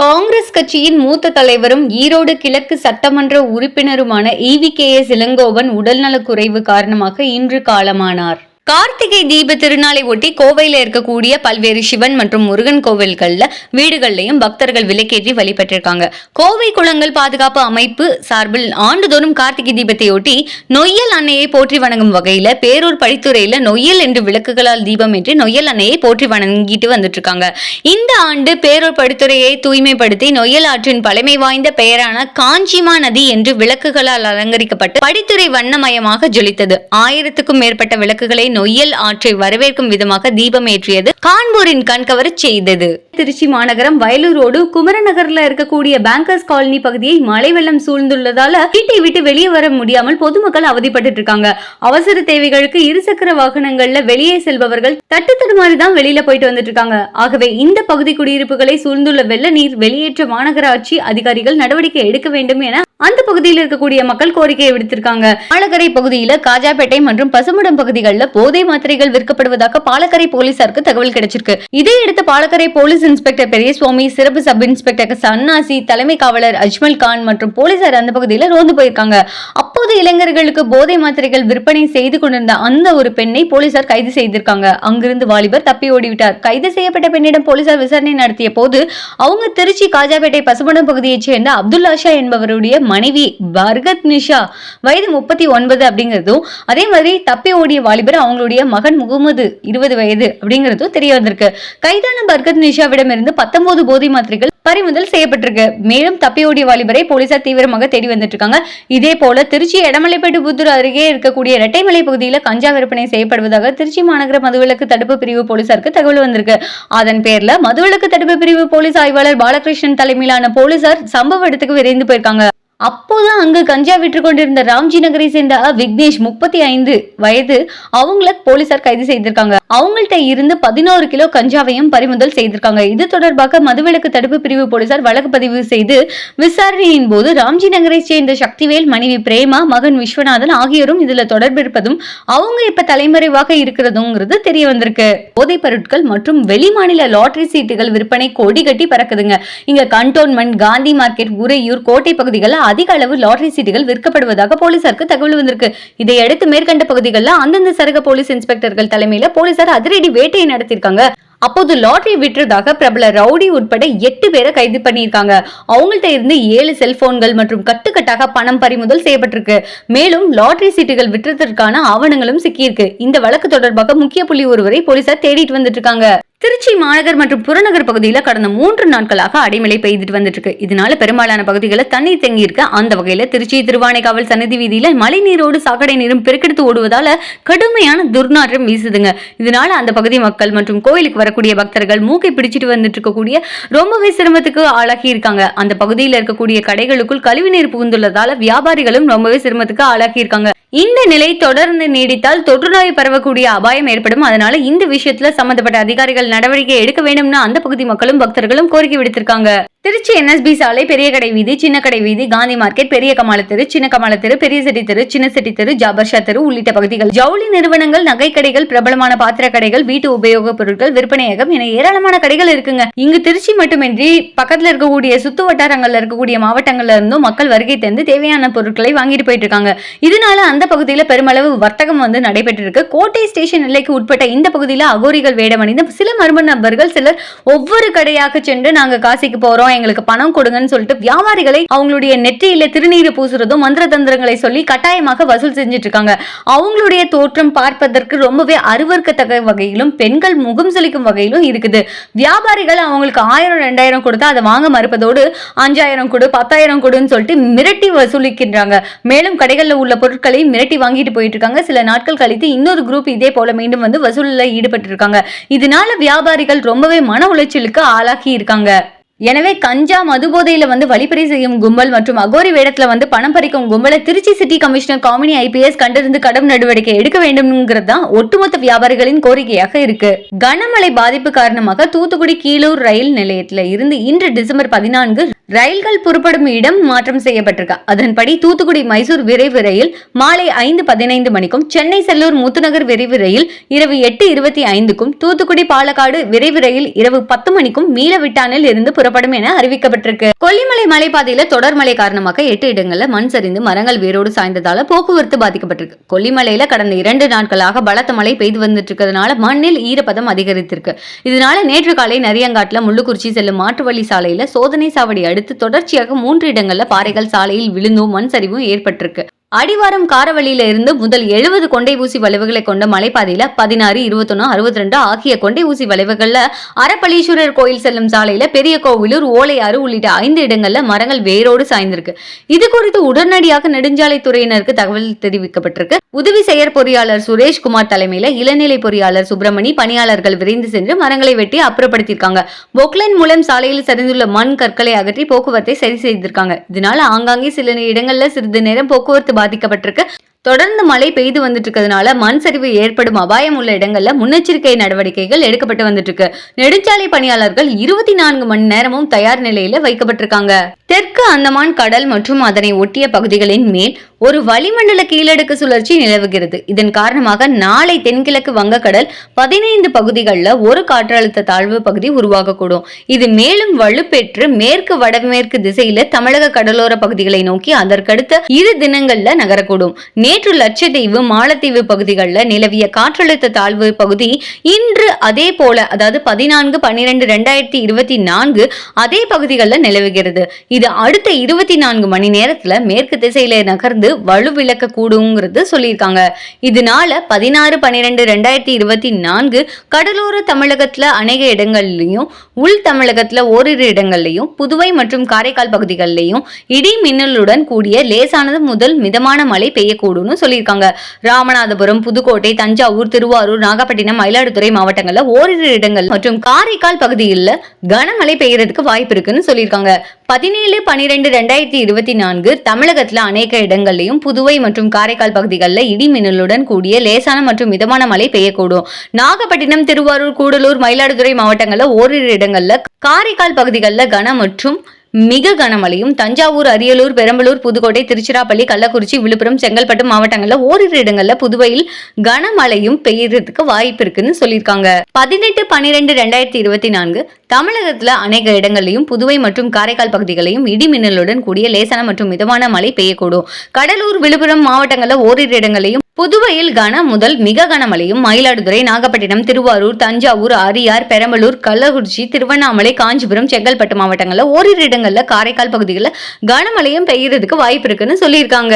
காங்கிரஸ் கட்சியின் மூத்த தலைவரும் ஈரோடு கிழக்கு சட்டமன்ற உறுப்பினருமான இவி கே எஸ் இளங்கோவன் உடல்நலக்குறைவு காரணமாக இன்று காலமானார். கார்த்திகை தீப திருநாளை ஒட்டி கோவையில் இருக்கக்கூடிய பல்வேறு சிவன் மற்றும் முருகன் கோவில்களில் வீடுகள்லையும் பக்தர்கள் விலக்கேற்றி வழிபட்டிருக்காங்க. கோவை குளங்கள் பாதுகாப்பு அமைப்பு சார்பில் ஆண்டுதோறும் கார்த்திகை தீபத்தையொட்டி நொய்யல் அன்னையை போற்றி வணங்கும் வகையில பேரூர் படித்துறையில் நொய்யல் என்று விளக்குகளால் தீபம் என்று நொய்யல் அன்னையை போற்றி வணங்கிட்டு வந்துட்டு இருக்காங்க இந்த ஆண்டு பேரூர் படித்துறையை தூய்மைப்படுத்தி நொய்யல் ஆற்றின் பழமை வாய்ந்த பெயரான காஞ்சிமா நதி என்று விளக்குகளால் அலங்கரிக்கப்பட்டு படித்துறை வண்ணமயமாக ஜொலித்தது. ஆயிரத்துக்கும் மேற்பட்ட விளக்குகளை நொய்யல் ஆற்றை வரவேற்கும் விதமாக தீபம் ஏற்றியது கான்பூரின் கண்கவர் செய்தது. திருச்சி மாநகரம் வயலூரோடு குமரநகர்ல இருக்கக்கூடிய பேங்கர்ஸ் காலனி பகுதியை மழை வெள்ளம் சூழ்ந்துள்ளதால வீட்டை விட்டு வெளியே வர முடியாமல் பொதுமக்கள் அவதிப்பட்டு இருக்காங்க. அவசர தேவைகளுக்கு இருசக்கர வாகனங்கள்ல வெளியே செல்பவர்கள் தட்டு தடுமாறி தான் வெளியில போயிட்டு வந்துட்டு இருக்காங்க. ஆகவே இந்த பகுதி குடியிருப்புகளை சூழ்ந்துள்ள வெள்ள நீர் வெளியேற்ற மாநகராட்சி அதிகாரிகள் நடவடிக்கை எடுக்க வேண்டும் என அந்த பகுதியில் இருக்கக்கூடிய மக்கள் கோரிக்கையை விடுத்திருக்காங்க. பாலக்கரை பகுதியில காஜாப்பேட்டை மற்றும் பசுமடம் பகுதிகளில் போதை மாத்திரைகள் விற்கப்படுவதாக பாலக்கரை போலீசாருக்கு தகவல் கிடைச்சிருக்கு. இதையடுத்து பாலக்கரை போலீஸ் இன்ஸ்பெக்டர் பெரியசுவாமி சிறப்பு சப் இன்ஸ்பெக்டர் சன்னாசி தலைமை காவலர் அஜ்மல் கான் மற்றும் போலீசார் அந்த பகுதியில் ரோந்து போயிருக்காங்க. அப்போது இளைஞர்களுக்கு போதை மாத்திரைகள் விற்பனை செய்து கொண்டிருந்த அந்த ஒரு பெண்ணை போலீசார் கைது செய்திருக்காங்க. அங்கிருந்து வாலிபர் தப்பி ஓடிவிட்டார். கைது செய்யப்பட்ட பெண்ணிடம் போலீசார் விசாரணை நடத்திய போது அவங்க திருச்சி காஜாப்பேட்டை பசுமடம் பகுதியைச் சேர்ந்த அப்துல் ஷா என்பவருடைய மனைவி பர்கத் நிஷா. வயது முப்பத்தி ஒன்பது அப்படிங்கிறதும் அதே மாதிரி தப்பி ஓடிய வாலிபர் அவங்களுடைய மகன் முகமது இருபது வயது அப்படிங்கிறதும் தெரிய வந்திருக்கு. கைதான பர்கத் நிஷாவிடமிருந்து பத்தொன்பது போதை மாத்திரைகள் பறிமுதல் செய்யப்பட்டிருக்கு. மேலும் தப்பி ஓடிய வாலிபரை போலீசார் தீவிரமாக தேடி வந்துட்டு இருக்காங்க இதே போல திருச்சி எடமலைப்பேட்டு புத்தூர் அருகே இருக்கக்கூடிய இரட்டைமலை பகுதியில் கஞ்சா விற்பனை செய்யப்படுவதாக திருச்சி மாநகர மதுவிலக்கு தடுப்பு பிரிவு போலீசாருக்கு தகவல் வந்திருக்கு. அதன் பேர்ல மதுவிலக்கு தடுப்பு பிரிவு போலீஸ் ஆய்வாளர் பாலகிருஷ்ணன் தலைமையிலான போலீசார் சம்பவ இடத்துக்கு விரைந்து போயிருக்காங்க. அப்போதான் அங்கு கஞ்சா விற்று கொண்டிருந்த ராம்ஜி நகரை சேர்ந்த விக்னேஷ் முப்பத்தி ஐந்து வயது அவங்கள போலீசார் கைது செய்திருக்காங்க. அவங்கள்ட்ட இருந்து பதினோரு கிலோ கஞ்சாவையும் பறிமுதல் செய்திருக்காங்க. இது தொடர்பாக மதுவிலக்கு தடுப்பு பிரிவு போலீசார் வழக்கு பதிவு செய்து விசாரணையின் போது ராம்ஜி நகரை சேர்ந்த சக்திவேல் மனைவி பிரேமா மகன் விஸ்வநாதன் ஆகியோரும் இதுல தொடர்பு இருப்பதும் அவங்க இப்ப தலைமறைவாக இருக்கிறதுங்கிறது தெரிய வந்திருக்கு. போதைப் பொருட்கள் மற்றும் வெளிமாநில லாட்டரி சீட்டுகள் விற்பனை கொடி கட்டி பறக்குதுங்க. இங்க கண்டோன்மெண்ட் காந்தி மார்க்கெட் உறையூர் கோட்டை பகுதிகளில் அதிக அளவு லாட்டரி சீட்டுகள் விற்கப்படுவதாக போலீசாருக்கு தகவல் வந்திருக்கு. இதையடுத்து மேற்கண்ட பகுதிகளில் அந்தந்த சரக போலீஸ் இன்ஸ்பெக்டர்கள் தலைமையில போலீசார் அதிரடி வேட்டையை நடத்தியிருக்காங்க. அப்போது லாட்டரி விட்டுறதாக பிரபல ரவுடி உட்பட எட்டு பேரை கைது பண்ணியிருக்காங்க. அவங்கள்ட்ட இருந்து ஏழு செல்போன்கள் மற்றும் கட்டுக்கட்டாக பணம் பறிமுதல் செய்யப்பட்டிருக்கு. மேலும் லாட்டரி சீட்டுகள் விட்டுறதற்கான ஆவணங்களும் சிக்கியிருக்கு. இந்த வழக்கு தொடர்பாக முக்கிய புள்ளி ஒருவரை போலீசார் தேடிட்டு வந்துட்டு இருக்காங்க. திருச்சி மாநகர் மற்றும் புறநகர் பகுதியில் கடந்த மூன்று நாட்களாக அடைமழை பெய்துட்டு வந்துட்டு இருக்கு இதனால பெரும்பாலான பகுதிகளில் தண்ணீர் தேங்கி அந்த வகையில திருச்சி திருவானைக்காவல் சன்னதி வீதியில மழை நீரோடு சாக்கடை நீரும் பெருக்கெடுத்து ஓடுவதால கடுமையான துர்நாற்றம் வீசுதுங்க. இதனால அந்த பகுதி மக்கள் மற்றும் கோயிலுக்கு வரக்கூடிய பக்தர்கள் மூக்கை பிடிச்சிட்டு வந்துட்டு இருக்கக்கூடிய ரொம்பவே சிரமத்துக்கு ஆளாகி இருக்காங்க. அந்த பகுதியில் இருக்கக்கூடிய கடைகளுக்குள் கழிவுநீர் புகுந்துள்ளதால வியாபாரிகளும் ரொம்பவே சிரமத்துக்கு ஆளாகி இருக்காங்க. இந்த நிலை தொடர்ந்து நீடித்தால் தொற்றுநோய் பரவக்கூடிய அபாயம் ஏற்படும். அதனால இந்த விஷயத்துல சம்பந்தப்பட்ட அதிகாரிகள் நடவடிக்கை எடுக்க வேண்டும்னு அந்த பகுதி மக்களும் பக்தர்களும் கோரிக்கை விடுத்திருக்காங்க. திருச்சி என்எஸ்பி சாலை பெரிய கடை வீதி சின்ன கடை வீதி காந்தி மார்க்கெட் பெரிய கமால தெரு சின்ன கமால தெரு பெரிய செட்டி தெரு சின்ன செட்டி தெரு ஜாபர்ஷா தெரு உள்ளிட்ட பகுதிகள். ஜவுளி நிறுவனங்கள் நகை கடைகள் பிரபலமான பாத்திர கடைகள் வீட்டு உபயோகப் பொருட்கள் விற்பனையகம் என ஏராளமான கடைகள் இருக்குங்க. இங்கு திருச்சி மட்டுமின்றி பக்கத்துல இருக்கக்கூடிய சுத்து வட்டாரங்கள்ல இருக்கக்கூடிய மாவட்டங்கள்ல இருந்தும் மக்கள் வருகை தந்து தேவையான பொருட்களை வாங்கிட்டு போயிட்டு இருக்காங்க. இதனால அந்த பகுதியில பெருமளவு வர்த்தகம் வந்து நடைபெற்று இருக்கு கோட்டை ஸ்டேஷன் எல்லைக்கு உட்பட்ட இந்த பகுதியில அகோரிகள் வேடமணிந்த சில மர்ம நபர்கள் சிலர் ஒவ்வொரு கடையாக சென்று நாங்க காசிக்கு போறோம். எங்களுக்கு பணம் கொடுங்கன்னு சொல்லிட்டு வியாபாரிகளை அவங்களுடைய நெற்றியில திருநீர் பூசுறதும் மந்திர தந்திரங்களை சொல்லி கட்டாயமாக வசூல் செஞ்சுட்டு இருக்காங்க அவங்களுடைய தோற்றம் பார்ப்பதற்கு ரொம்பவே அருவருக்கத்தக்க வகையிலும் பெண்கள் முகம் சுளிக்கும் வகையிலும் இருக்குது. வியாபாரிகள் அவங்களுக்கு ஆயிரம் ரெண்டாயிரம் கொடுத்தா அதை வாங்க மறுப்பதோடு அஞ்சாயிரம் கொடு பத்தாயிரம் கொடுன்னு சொல்லிட்டு மிரட்டி வசூலிக்கின்றாங்க. மேலும் கடைகளில் உள்ள பொருட்களை மிரட்டி வாங்கிட்டு போயிட்டு இருக்காங்க சில நாட்கள் கழித்து இன்னொரு குரூப் இதே போல மீண்டும் வந்து வசூலில் ஈடுபட்டு இருக்காங்க இதனால வியாபாரிகள் ரொம்பவே மன உளைச்சலுக்கு ஆளாகி இருக்காங்க. எனவே கஞ்சா மதுபோதையில வந்து வழிப்பறி செய்யும் கும்பல் மற்றும் அகோரி வேடத்துல வந்து பணம் பறிக்கும் கும்பலை Trichy city commissioner Kamini IPS கண்டிருந்து கடும் நடவடிக்கை எடுக்க வேண்டும்ங்கிறது தான் ஒட்டுமொத்த வியாபாரிகளின் கோரிக்கையாக இருக்கு. கனமழை பாதிப்பு காரணமாக தூத்துக்குடி கீழூர் ரயில் நிலையத்துல இருந்து இன்று டிசம்பர் பதினான்கு ரயில்கள் புறப்படும் இடம் மாற்றம் செய்யப்பட்டிருக்கு. அதன்படி தூத்துக்குடி மைசூர் விரைவு ரயில் மாலை ஐந்து பதினைந்து மணிக்கும் சென்னை செல்லூர் முத்துநகர் விரைவு ரயில் இரவு எட்டு இருபத்தி ஐந்துக்கும் தூத்துக்குடி பாலக்காடு விரைவு ரயில் இரவு பத்து மணிக்கும் மீளவிட்டானில் இருந்து புறப்படும் என அறிவிக்கப்பட்டிருக்கு. கொல்லிமலை மலைப்பாதையில தொடர் மழை காரணமாக எட்டு இடங்கள்ல மண் சரிந்து மரங்கள் வேரோடு சாய்ந்ததால போக்குவரத்து பாதிக்கப்பட்டிருக்கு. கொல்லிமலையில கடந்த இரண்டு நாட்களாக பலத்த மழை பெய்து வந்துட்டு இருக்கிறதுனால மண்ணில் ஈரப்பதம் அதிகரித்திருக்கு. இதனால நேற்று காலை நரியங்காட்டுல முள்ளுக்குறிச்சி செல்லும் மாற்று வழி சாலையில சோதனை சாவடி அடுத்து தொடர்ச்சியாக மூன்று இடங்கள்ல பாறைகள் சாலையில் விழுந்தும் மண் சரிவும் ஏற்பட்டிருக்கு. அடிவாரம் காரவழியில இருந்து முதல் எழுபது கொண்டை ஊசி வளைவுகளை கொண்ட மலைப்பாதையில பதினாறு இருபத்தொன்னு அறுபத்தி ரெண்டு ஆகிய கொண்டை ஊசி வளைவுகள்ல அறப்பளீஸ்வரர் கோயில் செல்லும் சாலையில பெரிய கோவிலூர் ஓலையாறு உள்ளிட்ட ஐந்து இடங்கள்ல மரங்கள் வேரோடு சாய்ந்திருக்கு. இது குறித்து உடனடியாக நெடுஞ்சாலைத்துறையினருக்கு தகவல் தெரிவிக்கப்பட்டிருக்கு. உதவி செயற் பொறியாளர் சுரேஷ் குமார் தலைமையில இளநிலை பொறியாளர் சுப்பிரமணி பணியாளர்கள் விரைந்து சென்று மரங்களை வெட்டி அப்புறப்படுத்தியிருக்காங்க. பொக்லைன் மூலம் சாலையில் சரிந்துள்ள மண் கற்களை அகற்றி போக்குவரத்தை சரி செய்திருக்காங்க. இதனால ஆங்காங்கே சில இடங்கள்ல சிறிது நேரம் போக்குவரத்து பாதிக்கப்பட்டிருக்கு. தொடர்ந்து மழை பெய்து வந்துட்டு இருக்கிறதுனால மண் சரிவு ஏற்படும் அபாயம் உள்ள இடங்கள்ல முன்னெச்சரிக்கை நடவடிக்கைகள் எடுக்கப்பட்டு வந்துட்டு இருக்கு நெடுஞ்சாலை பணியாளர்கள் இருபத்தி நான்கு மணி நேரமும் தயார் நிலையில வைக்கப்பட்டிருக்காங்க. தெற்கு அந்தமான் கடல் மற்றும் அதனை ஒட்டிய பகுதிகளின் மேல் ஒரு வளிமண்டல கீழடுக்கு சுழற்சி நிலவுகிறது. இதன் காரணமாக நாளை தென்கிழக்கு வங்கக்கடல் பதினைந்து பகுதிகளில் ஒரு காற்றழுத்த தாழ்வு பகுதி உருவாகக்கூடும். இது மேலும் வலுப்பெற்று மேற்கு வடமேற்கு திசையில தமிழக கடலோர பகுதிகளை நோக்கி அதற்கடுத்த இரு தினங்கள்ல நகரக்கூடும். நேற்று லட்சத்தீவு மாலத்தீவு பகுதிகளில் நிலவிய காற்றழுத்த தாழ்வு பகுதி இன்று அதே போல அதாவது பதினான்கு பன்னிரெண்டு ரெண்டாயிரத்தி இருபத்தி நான்கு அதே பகுதிகளில் நிலவுகிறது. இது அடுத்த இருபத்தி நான்கு மணி நேரத்துல மேற்கு திசையில நகர்ந்து வலுவிழக்க கூடுங்கிறது சொல்லியிருக்காங்க. இதனால பதினாறு பன்னிரெண்டு ரெண்டாயிரத்தி இருபத்தி நான்கு கடலோர தமிழகத்துல அநேக இடங்கள்லையும் உள் தமிழகத்துல ஓரிரு இடங்கள்லையும் புதுவை மற்றும் காரைக்கால் பகுதிகளிலையும் இடி மின்னலுடன் கூடிய லேசானது முதல் மிதமான மழை பெய்யக்கூடும்னு சொல்லியிருக்காங்க. ராமநாதபுரம் புதுக்கோட்டை தஞ்சாவூர் திருவாரூர் நாகப்பட்டினம் மயிலாடுதுறை மாவட்டங்கள்ல ஓரிரு இடங்கள் மற்றும் காரைக்கால் பகுதியில் கனமழை பெய்யறதுக்கு வாய்ப்பு இருக்குன்னு சொல்லியிருக்காங்க. பதினேழு பனிரெண்டு ரெண்டாயிரத்தி இருபத்தி நான்கு தமிழகத்துல அநேக இடங்கள்லையும் புதுவை மற்றும் காரைக்கால் பகுதிகளில் இடி மின்னலுடன் கூடிய லேசான மற்றும் மிதமான மழை பெய்யக்கூடும். நாகப்பட்டினம் திருவாரூர் கூடலூர் மயிலாடுதுறை மாவட்டங்களில் ஓரிரு இடங்கள்ல காரைக்கால் பகுதிகளில் கன மற்றும் மிக கனமழையும் தஞ்சாவூர் அரியலூர் பெரம்பலூர் புதுக்கோட்டை திருச்சிராப்பள்ளி கள்ளக்குறிச்சி விழுப்புரம் செங்கல்பட்டு மாவட்டங்களில் ஓரிரு இடங்கள்ல புதுவையில் கனமழையும் பெய்யறதுக்கு வாய்ப்பு இருக்குன்னு சொல்லியிருக்காங்க. பதினெட்டு பன்னிரெண்டு ரெண்டாயிரத்தி இருபத்தி நான்கு தமிழகத்துல அநேக இடங்களையும் புதுவை மற்றும் காரைக்கால் பகுதிகளையும் இடி மின்னலுடன் கூடிய லேசான மற்றும் மிதமான மழை பெய்யக்கூடும். கடலூர் விழுப்புரம் மாவட்டங்களில் ஓரிரு இடங்களையும் புதுவையில் கன முதல் மிக கனமழையும் மயிலாடுதுறை நாகப்பட்டினம் திருவாரூர் தஞ்சாவூர் அரியார் பெரம்பலூர் கள்ளக்குறிச்சி திருவண்ணாமலை காஞ்சிபுரம் செங்கல்பட்டு மாவட்டங்களில் ஓரிரு இடங்களில் காரைக்கால் பகுதிகளில் கனமழையும் பெய்யறதுக்கு வாய்ப்பு இருக்குன்னு சொல்லியிருக்காங்க.